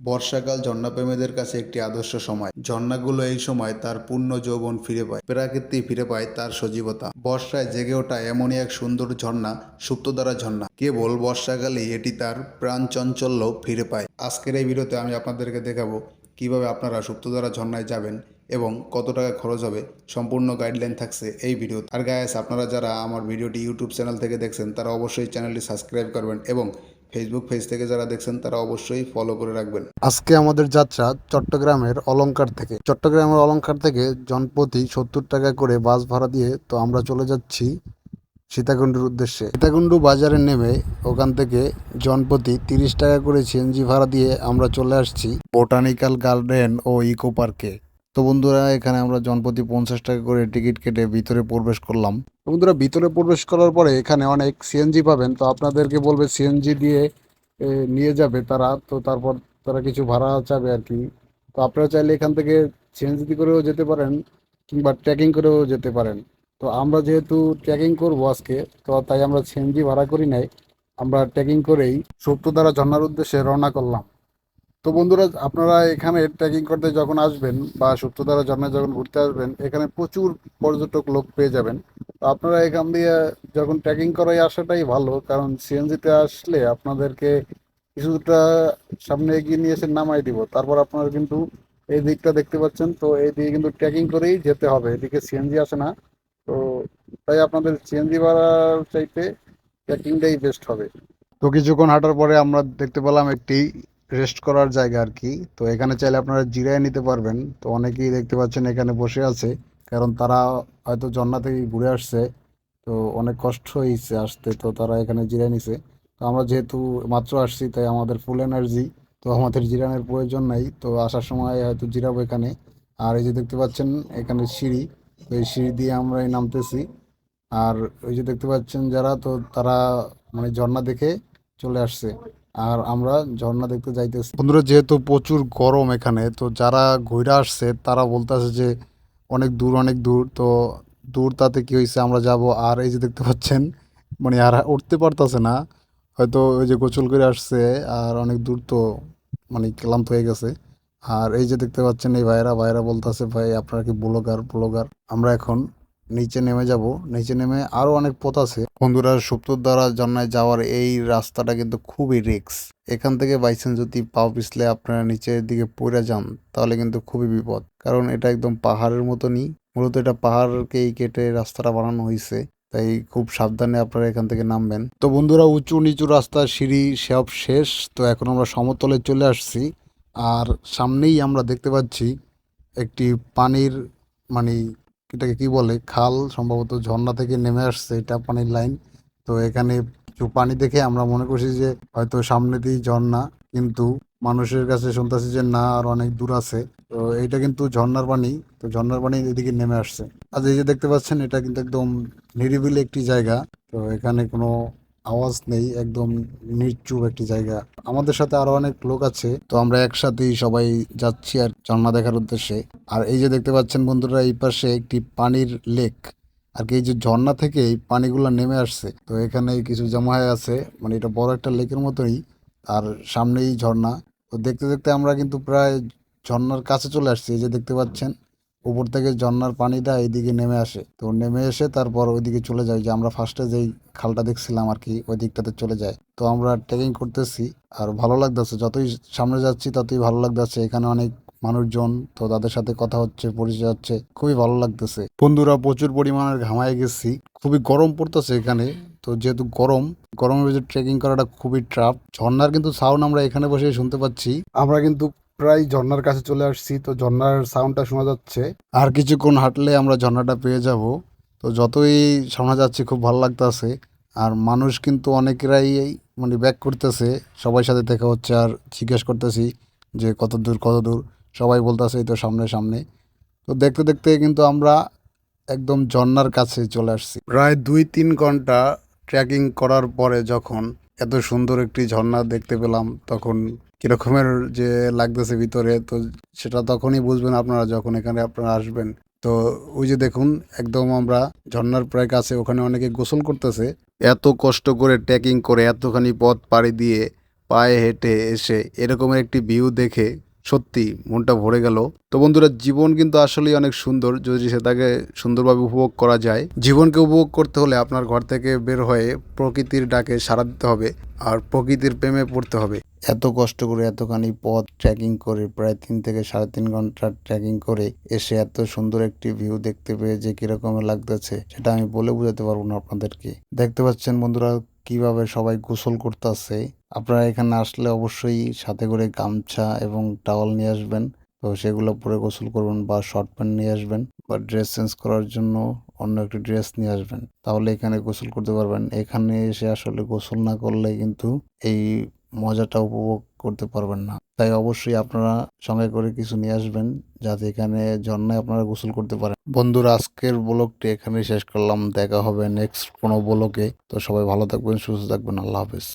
বর্ষাকাল ঝর্ণাপ্রেমীদের কাছে একটি আদর্শ সময়। ঝর্ণাগুলো এই সময় তার পূর্ণ যৌবন ফিরে পায়, প্রাকৃতি ফিরে পায় তার সজীবতা। বর্ষায় জেগে ওঠা এমনই এক সুন্দর ঝর্ণা, সুপ্তধারা ঝর্ণা। কেবল বর্ষাকালেই এটি তার প্রাণ চঞ্চল্য ফিরে পায়। আজকের এই ভিডিওতে আমি আপনাদেরকে দেখাবো কীভাবে আপনারা সুপ্তধারা ঝর্ণায় যাবেন এবং কত টাকা খরচ হবে। সম্পূর্ণ গাইডলাইন থাকছে এই ভিডিও আর গায়েস আপনারা যারা আমার ভিডিওটি ইউটিউব চ্যানেল থেকে দেখছেন, তারা অবশ্যই চ্যানেলটি সাবস্ক্রাইব করবেন এবং ফেসবুক পেজ থেকে যারা দেখছেন, তারা অবশ্যই ফলো করে রাখবেন। আজকে আমাদের যাত্রা চট্টগ্রামের অলংকার থেকে। চট্টগ্রামের অলংকার থেকে জনপ্রতি সত্তর টাকা করে বাস ভাড়া দিয়ে তো আমরা চলে যাচ্ছি সীতাকুণ্ডুর উদ্দেশ্যে। সীতাকুণ্ডু বাজারে নেমে ওখান থেকে জনপ্রতি তিরিশ টাকা করে সিএনজি ভাড়া দিয়ে আমরা চলে আসছি বোটানিক্যাল গার্ডেন ও ইকো পার্কে। তো বন্ধুরা, এখানে আমরা জনপ্রতি পঞ্চাশ টাকা করে টিকিট কেটে ভিতরে প্রবেশ করলাম। বন্ধুরা, ভিতরে প্রবেশ করার পরে এখানে অনেক সিএনজি পাবেন। তো আপনাদেরকে বলবে সিএনজি দিয়ে নিয়ে যাবে তারা। তো তারপর তারা কিছু ভাড়া চাবে আর কি। তো আপনারা চাইলে এখান থেকে সিএনজি করেও যেতে পারেন, কিংবা ট্রেকিং করেও যেতে পারেন। তো আমরা যেহেতু ট্রেকিং করব আজকে, তো তাই আমরা সিএনজি ভাড়া করি নাই। আমরা ট্রেকিং করেই সপ্তধারা ঝর্ণার উদ্দেশ্যে রওনা করলাম। তো বন্ধুরা, আপনারা এখানে ট্রেকিং করতে যখন আসবেন বা সপ্তধারা ঝর্ণায় যখন ঘুরতে আসবেন, এখানে প্রচুর পর্যটক লোক পেয়ে যাবেন। তো আপনারা এখান দিয়ে যখন ট্রেকিং করাই আসাটাই ভালো, কারণ সিএনজিতে আসলে আপনাদেরকে কিছুটা সামনে এগিয়ে নিয়ে এসে নামাই দিব। তারপর আপনারা কিন্তু এই দিকটা দেখতে পাচ্ছেন, তো এই দিকে কিন্তু ট্রেকিং করেই যেতে হবে। এদিকে সিএনজি আসে না, তো তাই আপনাদের সিএনজি ভাড়ার চাইতে ট্রেকিংটাই বেস্ট হবে। তো কিছুক্ষণ হাঁটার পরে আমরা দেখতে পেলাম একটি রেস্ট করার জায়গা আর কি। তো এখানে চাইলে আপনারা জিরায় নিতে পারবেন। তো অনেকেই দেখতে পাচ্ছেন এখানে বসে আছে। কারণ তারা হয়তো ঝর্ণা থেকে ঘুরে আসছে। তো অনেক কষ্ট হয়েছে আসতে। তো তারা এখানে জিরায় নিছে। তো আমরা যেহেতু মাত্র আসছি, তাই আমাদের ফুল এনার্জি তো আমাদের জিরানোর প্রয়োজন নাই। তো আসার সময় হয়তো জিরাবো এখানে। আর এই যে দেখতে পাচ্ছেন, এখানে সিঁড়ি। তো এই সিঁড়ি দিয়ে আমরা এই নামতেছি। আর ওই যে দেখতে পাচ্ছেন যারা, তো তারা মানে ঝর্ণা দেখে চলে আসছে। আর আমরা ঝর্ণা দেখতে যাইতেছি। বন্ধুরা, যেহেতু প্রচুর গরম এখানে, তো যারা ঘুরে আসছে, তারা বলতেছে যে অনেক দূর অনেক দূর, তো দূর তাতে কি হয়েছে আমরা যাব। আর এই যে দেখতে পাচ্ছেন মানে আর উঠতে পারতাছে না। হয়তো ওই যে গোসল করে আসছে, আর অনেক দূর তো মানে ক্লান্ত হয়ে গেছে। আর এই যে দেখতে পাচ্ছেন, এই ভাইরা ভাইরা বলতেছে, ভাই, আপনারা কি ব্লগার ব্লগার? আমরা এখন নিচে নেমে যাব। নিচে নেমে আরও অনেক পথ আছে। বন্ধুরা, সুপ্তর দ্বারা জন্নায় যাওয়ার এই রাস্তাটা কিন্তু খুবই রিক্স এখান থেকে বাইচান্স যদি পাও পিছলে আপনারা নিচের দিকে পড়ে যান, তাহলে কিন্তু খুবই বিপদ। কারণ এটা একদম পাহাড়ের মতনই। মূলত এটা পাহাড়কেই কেটে রাস্তাটা বানানো হয়েছে। তাই খুব সাবধানে আপনারা এখান থেকে নামবেন। তো বন্ধুরা, উঁচু নিচু রাস্তা সিঁড়ি সব শেষ। তো এখন আমরা সমতলে চলে আসছি। আর সামনেই আমরা দেখতে পাচ্ছি একটি পানির মানে এটাকে কি বলে? খাল, সম্ভবত ঝর্ণা থেকে নেমে আসছে এটা পানির লাইন। তো এখানে পানি দেখে আমরা মনে করছি যে হয়তো সামনে দিয়ে ঝর্ণা, কিন্তু মানুষের কাছে শুনতেছি যে না, আর অনেক দূর আছে। তো এটা কিন্তু ঝর্ণার পানি, তো ঝর্ণার পানি এদিকে নেমে আসছে। আর এই যে দেখতে পাচ্ছেন, এটা কিন্তু একদম নিরিবিলি একটি জায়গা। তো এখানে কোনো আওয়াজ নেই, একদম নির্চুপ একটি জায়গা। আমাদের সাথে আরও অনেক লোক আছে, তো আমরা একসাথেই সবাই যাচ্ছি আর ঝর্ণা দেখার উদ্দেশ্যে। আর এই যে দেখতে পাচ্ছেন বন্ধুরা, এই পাশে একটি পানির লেক। আর কি, এই যে ঝর্ণা থেকে এই পানিগুলো নেমে আসছে। তো এখানে কিছু জমা হয়ে আছে মানে এটা বড় একটা লেকের মতোই আর সামনেই ঝর্ণা। তো দেখতে দেখতে আমরা কিন্তু প্রায় ঝর্ণার কাছে চলে আসছি, এই যে দেখতে পাচ্ছেন। উপর থেকে ঝর্ণার পানিটা এইদিকে নেমে আসে। তো নেমে এসে তারপর ওইদিকে চলে যায়, যে আমরা ফার্স্টে যেই খালটা দেখছিলাম আর কি, ওই দিকটাতে চলে যায়। তো আমরা ট্রেকিং করতেছি আর ভালো লাগতেছে, যতই সামনে যাচ্ছি ততই ভালো লাগতেছে। এখানে অনেক মানুষজন, তো তাদের সাথে কথা হচ্ছে, পরিচয় হচ্ছে, খুবই ভালো লাগতেছে। বন্ধুরা, প্রচুর পরিমাণের ঘামায় গেছি, খুবই গরম পড়তেছে এখানে। তো যেহেতু গরম, গরমের ভিতরে ট্রেকিং করাটা খুবই ট্রাফ ঝর্নার কিন্তু সাউন্ড আমরা এখানে বসে শুনতে পাচ্ছি। আমরা কিন্তু প্রায় ঝর্নার কাছে চলে আসছি, তো ঝর্নার সাউন্ডটা শোনা যাচ্ছে। আর কিছুক্ষণ হাঁটলে আমরা ঝর্ণাটা পেয়ে যাব। তো যতই শোনা যাচ্ছে, খুব ভালো লাগতেছে। আর মানুষ কিন্তু অনেকেরাই মানে ব্যাক করতেছে। সবাই সাথে দেখা হচ্ছে আর জিজ্ঞেস করতেছি যে, কত দূর কত দূর? সবাই বলতেছে, এই তো সামনে সামনে। তো দেখতে দেখতে কিন্তু আমরা একদম ঝর্ণার কাছে চলে আসছি। প্রায় দুই, তিন ঘণ্টা ট্রেকিং করার পরে যখন এত সুন্দর একটি ঝর্ণা দেখতে পেলাম, তখন কিরকমের যে লাগতেছে ভিতরে, তো সেটা তখনই বুঝবেন আপনারা যখন এখানে আপনারা আসবেন। তো ওই যে দেখুন, একদম আমরা ঝর্নার প্রায় কাছে ওখানে অনেকে গোসল করতেছে। এত কষ্ট করে ট্রেকিং করে এতখানি পথ পাড়ি দিয়ে পায়ে হেঁটে এসে এরকমের একটি ভিউ দেখে সত্যি মনটা ভরে গেল। তো বন্ধুরা, জীবন কিন্তু আসলেই অনেক সুন্দর। যদি সেটাকে সুন্দরভাবে উপভোগ করা যায়, জীবনকে উপভোগ করতে হলে আপনার ঘর থেকে বের হয়ে প্রকৃতির ডাকে সাড়া দিতে হবে আর প্রকৃতির প্রেমে পড়তে হবে। এত কষ্ট করে এতখানি পথ ট্রেকিং করে, প্রায় তিন থেকে সাড়ে তিন ঘণ্টা ট্রেকিং করে এসে এত সুন্দর একটি ভিউ দেখতে পেয়ে যে কীরকম লাগতেছে, সেটা আমি বলে বোঝাতে পারব না আপনাদেরকে। দেখতে পাচ্ছেন বন্ধুরা কীভাবে সবাই গোসল করতেছে, আপনারা এখানে আসলে অবশ্যই সাথে করে গামছা এবং টাওয়াল নিয়ে আসবেন। তো সেগুলো পরে গোসল করবেন বা শর্ট প্যান্ট নিয়ে আসবেন বা ড্রেস চেঞ্জ করার জন্য অন্য একটি ড্রেস নিয়ে আসবেন। তাহলে এখানে গোসল করতে পারবেন। এখানে এসে আসলে গোসল না করলে কিন্তু এই মজাটা উপভোগ করতে পারবেন না। তাই অবশ্যই আপনারা সঙ্গে করে কিছু নিয়ে আসবেন। যাতে এখানে ঝর্ণায় আপনারা গোসল করতে পারেন। বন্ধুরা, আজকের ব্লগটি এখানে শেষ করলাম। দেখা হবে নেক্সট কোনো ব্লগে। তো সবাই ভালো থাকবেন, সুস্থ থাকবেন। আল্লাহ হাফেজ।